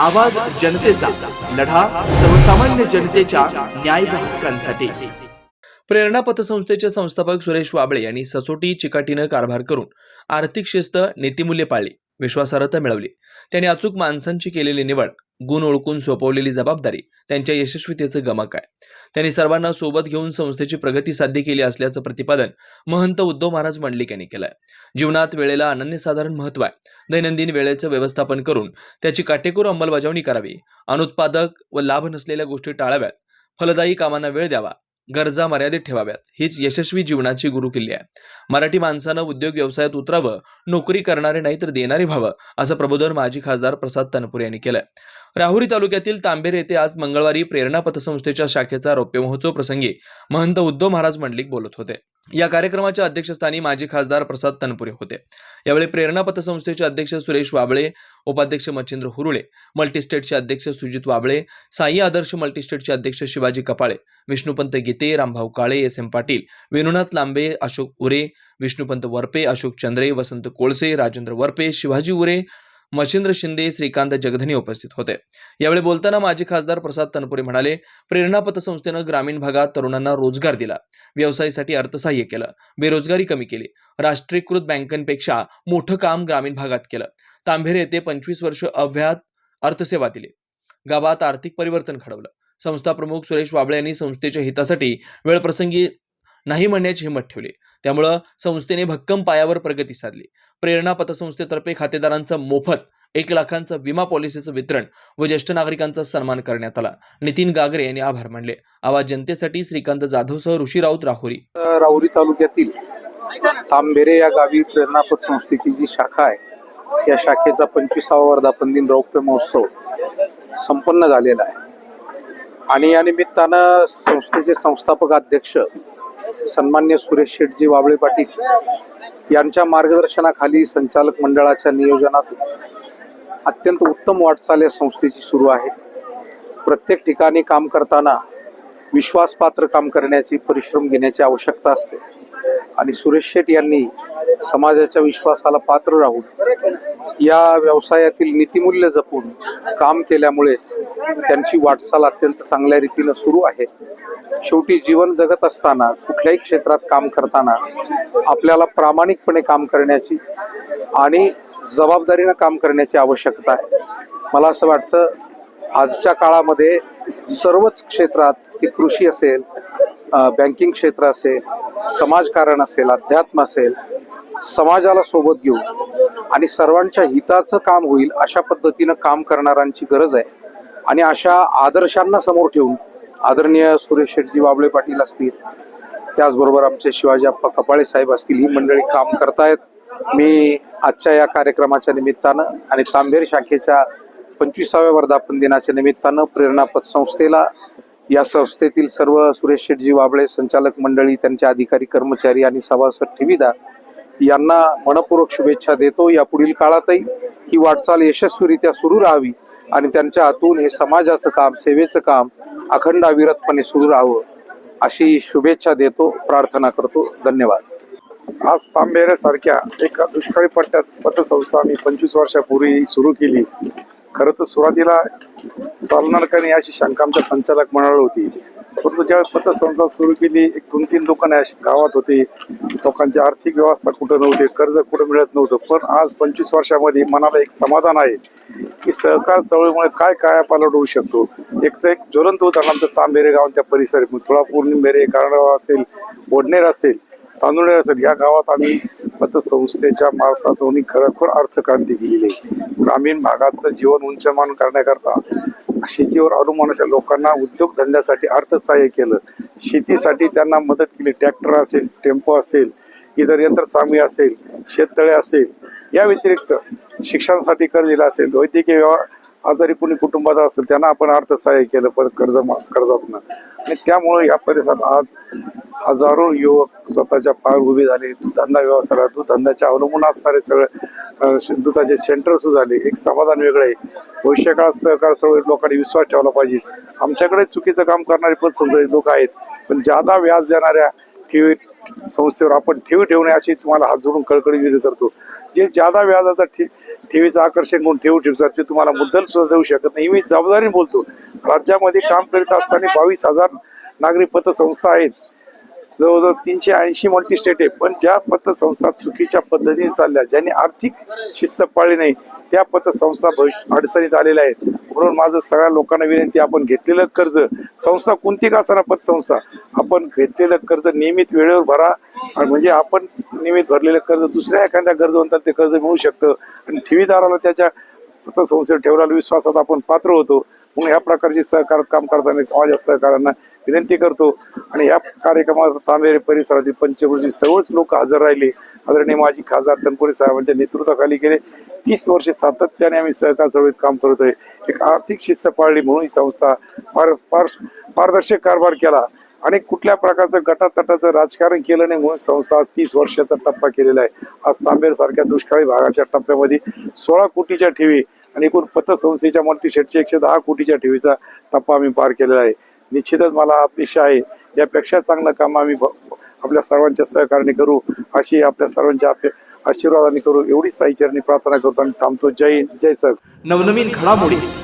आवाज जनतेचा लढा सर्वसामान्य जनतेच्या न्याय हक्कांसाठी. प्रेरणा पतसंस्थेचे संस्थापक सुरेश वाबळे यांनी सचोटी चिकाटीनं कारभार करून आर्थिक शिस्त नीतिमूल्य पाळली. विश्वासार्हता मिळवली. त्यांनी अचूक माणसांची केलेली निवड गुण ओळखून सोपवलेली जबाबदारी त्यांच्या यशस्वीतेचं गमक आहे. त्यांनी सर्वांना सोबत घेऊन संस्थेची प्रगती साध्य केली असल्याचं प्रतिपादन महंत उद्धव महाराज मंडलिक यांनी केलंय. जीवनात वेळेला अनन्यसाधारण महत्त्व आहे. दैनंदिन वेळेचं व्यवस्थापन करून त्याची काटेकोर अंमलबजावणी करावी. अनुत्पादक व लाभ नसलेल्या गोष्टी टाळाव्यात. फलदायी कामांना वेळ द्यावा. गरजा मर्यादित ठेवाव्यात. हीच यशस्वी जीवनाची गुरुकिल्ली आहे. मराठी माणसानं उद्योग व्यवसायात उतरावं नोकरी करणारे नाही तर देणारे व्हावं असं प्रबोधन माजी खासदार प्रसाद तनपुरे यांनी केलंय. राहुरी तालुक्यातील तांबेर येथे आज मंगळवारी प्रेरणा पतसंस्थेच्या शाखेचा रौप्य महोत्सव प्रसंगी महंत उद्धव महाराज मंडलिक बोलत होते. या कार्यक्रमाच्या अध्यक्षस्थानी माजी खासदार प्रसाद तनपुरे होते. यावेळी प्रेरणा पतसंस्थेचे अध्यक्ष सुरेश वाबळे उपाध्यक्ष मच्छिंद्र हुरुळे मल्टीस्टेटचे अध्यक्ष सुजित वाबळे साई आदर्श मल्टीस्टेटचे अध्यक्ष शिवाजी कपाळे विष्णुपंत गीते रामभाऊ काळे एस एम पाटील वेणुनाथ लांबे अशोक उरे विष्णुपंत वरपे अशोक चंद्रे वसंत कोळसे राजेंद्र वरपे शिवाजी उरे मच्छिंद्र शिंदे श्रीकांत जगधने उपस्थित होते. यावेळी बोलताना माजी खासदार प्रसाद तनपुरे म्हणाले प्रेरणा पतसंस्थेनं ग्रामीण भागात तरुणांना रोजगार दिला. व्यवसायासाठी अर्थसहाय्य केलं. बेरोजगारी कमी केली. राष्ट्रीयकृत बँकांपेक्षा मोठं काम ग्रामीण भागात केलं. तांभेरे येथे पंचवीस वर्ष अव्यात अर्थसेवा दिली. गावात आर्थिक परिवर्तन घडवलं. संस्था प्रमुख सुरेश वाबळे यांनी संस्थेच्या हितासाठी वेळप्रसंगी नाही म्हणण्याची हिंमत ठेवली. त्यामुळं संस्थेने भक्कम पायावर प्रगती साधली. प्रेरणा पतसंस्थेतर्फे खातेदारांचं मोफत एक लाखांचं विमा पॉलिसीचं वितरण व ज्येष्ठ नागरिकांचा सन्मान करण्यात आला. नितीन गागरे यांनी आभार मानले. आवाज जनतेसाठी श्रीकांत जाधवसह ऋषी राऊत राहुरी. राहुरी तालुक्यातील तांबेरे या गावी प्रेरणापत संस्थेची जी शाखा आहे या शाखेचा पंचवीसावा वर्धापन दिन रौप्य महोत्सव संपन्न झालेला आहे. आणि या निमित्तानं संस्थेचे संस्थापक अध्यक्ष सन्मान्य सुरेश शेटजी वाबळे पाटील यांच्या मार्गदर्शनाखाली संचालक मंडळाच्या नियोजनातून अत्यंत उत्तम वाटचाल या संस्थेची सुरू आहे. प्रत्येक ठिकाणी काम करताना विश्वासपात्र काम करण्याची परिश्रम घेण्याची आवश्यकता असते. आणि सुरेश शेट यांनी समाजाच्या विश्वासाला पात्र राहून या व्यवसायातील नीतिमूल्य जपून काम केल्यामुळेच त्यांची वाटचाल अत्यंत चांगल्या रीतीनं सुरू आहे. शेवटी जीवन जगत असताना कुठल्याही क्षेत्रात काम करताना आपल्याला प्रामाणिकपणे काम करण्याची आणि जबाबदारीनं काम करण्याची आवश्यकता आहे. मला असं वाटतं आजच्या काळामध्ये सर्वच क्षेत्रात ती कृषी असेल बँकिंग क्षेत्र असेल समाजकारण असेल अध्यात्म असेल समाजाला सोबत घेऊन आणि सर्वांच्या हिताचं काम होईल अशा पद्धतीनं काम करणाऱ्यांची गरज आहे. आणि अशा आदर्शांना समोर ठेवून आदरणीय सुरेश शेटजी बाबळे पाटील असतील त्याचबरोबर आमचे शिवाजी अप्पा कपाळे साहेब असतील ही मंडळी काम करतायत. मी आजच्या या कार्यक्रमाच्या निमित्तानं आणि तांबेर शाखेच्या पंचवीसाव्या वर्धापन दिनाच्या निमित्तानं प्रेरणापथ संस्थेला या संस्थेतील सर्व सुरेश शेटजी वाबळे संचालक मंडळी त्यांचे अधिकारी कर्मचारी आणि सभासद ठेवीदार यांना मनपूर्वक शुभेच्छा देतो. या पुढील काळातही ही वाटचाल यशस्वीरित्या सुरू राहावी आणि त्यांच्या हातून हे समाजाचं काम सेवेचं काम अखंड अविरतपणे सुरू राहावं अशी शुभेच्छा देतो प्रार्थना करतो. धन्यवाद. आज तांबेऱ्यासारख्या एका दुष्काळी पट्ट्यात पतसंस्था आम्ही पंचवीस वर्षापूर्वी सुरू केली. खरं तर सुरुवातीला चालणार का नाही अशी शंका आमच्या संचालक मंडळ होती. परंतु ज्यावेळेस पतसंस्था सुरू केली एक दोन तीन दुकानं अशी गावात होते लोकांची आर्थिक व्यवस्था कुठं नव्हती कर्ज कुठं मिळत नव्हतं पण आज पंचवीस वर्षामध्ये मनाला एक समाधान आहे की सहकार चळवळीमुळे काय काय पालट होऊ शकतो. एक एक ज्वलंत उदाहरण आमचं तांबेरे गाव त्या परिसरात तुळापूर निंबेरे कारंगाव असेल बोडनेर असेल तांदुळेर असेल या गावात आम्ही पतसंस्थेच्या मार्फत खरोखर अर्थक्रांती केलेली आहे. ग्रामीण भागातलं जीवन उंचमान करण्याकरता शेतीवर अवलंबून अशा लोकांना उद्योगधंद्यासाठी अर्थसहाय्य केलं. शेतीसाठी त्यांना मदत केली. ट्रॅक्टर असेल टेम्पो असेल इतर यंत्रसामी असेल शेततळे असेल या व्यतिरिक्त शिक्षणासाठी कर्ज दिलं असेल वैद्यकीय व्यवहार आजारी कोणी कुटुंबाचा असेल त्यांना आपण अर्थसहाय्य केलं परत कर्ज कर्जातनं. आणि त्यामुळे या परिसरात आज हजारो युवक स्वतःच्या पायावर उभे झाले धंदा व्यवसायाला दूधधंद्याच्या अवलंबून असणारे सगळे दुधाचे सेंटर सुद्धा झाले. एक समाधान वेगळं आहे. भविष्यकाळात सहकार चळवळीत लोकांनी विश्वास ठेवला पाहिजे. आमच्याकडे चुकीचं काम करणारे पण पतसंस्थेचे लोक आहेत. पण जादा व्याज देणाऱ्या ठेवी संस्थेवर आपण ठेवी ठेवणे अशी तुम्हाला हात जोडून कळकळी विनंती करतो. जे जादा व्याजाचा ठे ठेवीचं आकर्षण म्हणून ठेवू ठेवतात ते तुम्हाला मुद्दल सुद्धा देऊ शकत नाही. मी जबाबदारीने बोलतो. राज्यामध्ये काम करीत असताना बावीस हजार नागरी पतसंस्था आहेत. जवळजवळ तीनशे ऐंशी मल्टी स्टेट आहे. पण ज्या पतसंस्था चुकीच्या पद्धतीने चालल्या ज्यांनी आर्थिक शिस्त पाळली नाही त्या पतसंस्था भविष्य अडचणीत आलेल्या आहेत. म्हणून माझं सगळ्या लोकांना विनंती आपण घेतलेलं कर्ज संस्था कोणती का असणार पतसंस्था आपण घेतलेलं कर्ज नियमित वेळेवर भरा आणि म्हणजे आपण नियमित भरलेलं कर्ज दुसऱ्या एखाद्या गरजवंताला ते कर्ज मिळू शकतं. आणि ठेवीदाराला त्याच्या पतसंस्थेवर ठेवलेल्या विश्वासात आपण पात्र होतो. म्हणून ह्या प्रकारचे सहकार काम करताना माझ्या सहकाऱ्यांना विनंती करतो. आणि या कार्यक्रमात तांबेरे परिसरातील पंचकृषी सर्वच लोक हजर राहिले. आदरणीय माजी खासदार तनपुरे साहेबांच्या नेतृत्वाखाली गेले. तीस वर्षे सातत्याने आम्ही सहकार चळवळीत काम करतोय. एक आर्थिक शिस्त पाळली म्हणून ही संस्था पार पारदर्शक कारभार केला. आणि कुठल्या प्रकारचं गटातटाचं राजकारण केलं नाही म्हणून संस्था तीस वर्षाचा टप्पा केलेला आहे. आज तांबेर सारख्या दुष्काळी भागाच्या टप्प्यामध्ये सोळा कोटीच्या ठेवी आणि एकूण पतसंस्थेच्या मल्टीशेटचे एकशे दहा कोटीच्या ठेवीचा टप्पा आम्ही पार केलेला आहे. निश्चितच मला अपेक्षा आहे यापेक्षा चांगलं काम आम्ही आपल्या सर्वांच्या सहकार्याने करू अशी आपल्या सर्वांच्या अपे आशीर्वादाने करू एवढीच साईचरणी प्रार्थना करतो आणि थांबतो. जय जय सर. नवनवीन घडामोडी